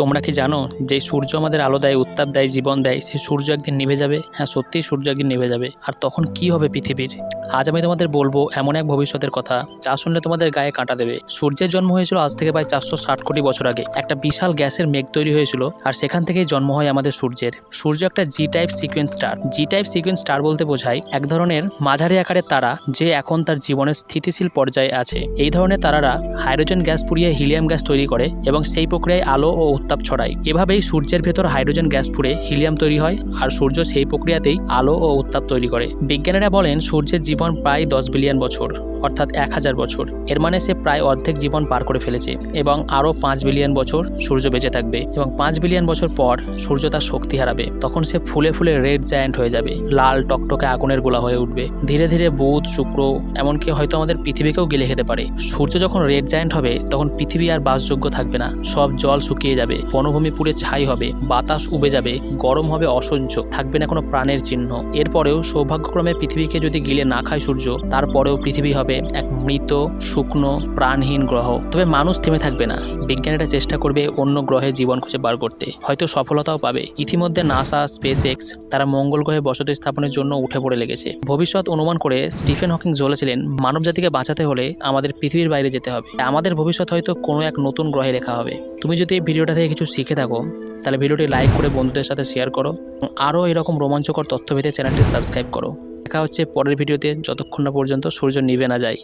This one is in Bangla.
তোমরা কি জানো যে সূর্য আমাদের আলো দেয়, উত্তাপ দেয়, জীবন দেয়, সেই সূর্য একদিন নিভে যাবে? হ্যাঁ সত্যিই সূর্য একদিন নিভে যাবে। আর তখন কি হবে পৃথিবীর? আজ আমি তোমাদের বলব এমন এক ভবিষ্যতের কথা, যা শুনলে তোমাদের গায়ে কাঁটা দেবে। সূর্যের জন্ম হয়েছিল আজ থেকে প্রায় চারশো ষাট কোটি বছর আগে। একটা বিশাল গ্যাসের মেঘ তৈরি হয়েছিল, আর সেখান থেকেই জন্ম হয় আমাদের সূর্যের। সূর্য একটা G type sequence star G type sequence star বলতে বোঝায় এক ধরনের মাঝারি আকারের তারা, যে এখন তার জীবনের স্থিতিশীল পর্যায়ে আছে। এই ধরনের তারারা হাইড্রোজেন গ্যাস পুড়িয়ে হিলিয়াম গ্যাস তৈরি করে এবং সেই প্রক্রিয়ায় আলো ও উত্তাপ ছড়ায়। এভাবেই সূর্যের ভেতর হাইড্রোজেন গ্যাস ফুড়ে হিলিয়াম তৈরি হয় আর সূর্য সেই প্রক্রিয়াতেই আলো ও উত্তাপ তৈরি করে। বিজ্ঞানীরা বলেন, সূর্যের জীবন প্রায় দশ বিলিয়ন বছর, অর্থাৎ এক হাজার বছর। এর মানে সে প্রায় অর্ধেক জীবন পার করে ফেলেছে এবং আরও পাঁচ বিলিয়ন বছর সূর্য বেঁচে থাকবে এবং পাঁচ বিলিয়ন বছর পর সূর্য তার শক্তি হারাবে। তখন সে ফুলে ফুলে রেড জায়ান্ট হয়ে যাবে, লাল টকটকে আগুনের গোলা হয়ে উঠবে। ধীরে ধীরে বুধ, শুক্র, এমনকি হয়তো আমাদের পৃথিবীকেও গিলে খেতে পারে। সূর্য যখন রেড জায়ান্ট হবে, তখন পৃথিবী আর বাসযোগ্য থাকবে না, সব জল শুকিয়ে যাবে। বনভূমি পুড়ে ছাই হবে, বাতাস উবে যাবে, গরম হবে অসহ্য, থাকবে না কোনো প্রাণের চিহ্ন। এরপরেও সৌভাগ্যক্রমে পৃথিবীকে যদি গিলে না খায় সূর্য, তারপরেও পৃথিবী হবে এক মৃত, শুকনো, প্রাণহীন গ্রহ। তবে মানুষ থেমে থাকবে না। বিজ্ঞানীরা চেষ্টা করবে অন্য গ্রহে জীবন খুঁজে বার করতে। হয়তো সফলতাও পাবে। ইতিমধ্যে নাসা স্পেস এক্স তারা মঙ্গল গ্রহে বসতি স্থাপনের জন্য উঠে পড়ে লেগেছে। ভবিষ্যৎ অনুমান করে স্টিফেন হকিং বলেছিলেন, মানব জাতিকে বাঁচাতে হলে আমাদের পৃথিবীর বাইরে যেতে হবে। আমাদের ভবিষ্যৎ হয়তো কোনো এক নতুন গ্রহে লেখা হবে। তুমি যদি এই ভিডিওটা থেকে কিছু শিখে থাকো। তাহলে ভিডিওটি লাইক করে বন্ধুদের সাথে শেয়ার করো আরও এরকম রোমাঞ্চকর তথ্য পেতে চ্যানেলটি সাবস্ক্রাইব করো। দেখা হচ্ছে পরের ভিডিওতে। যতক্ষণ না পর্যন্ত সূর্য নিবে না যায়।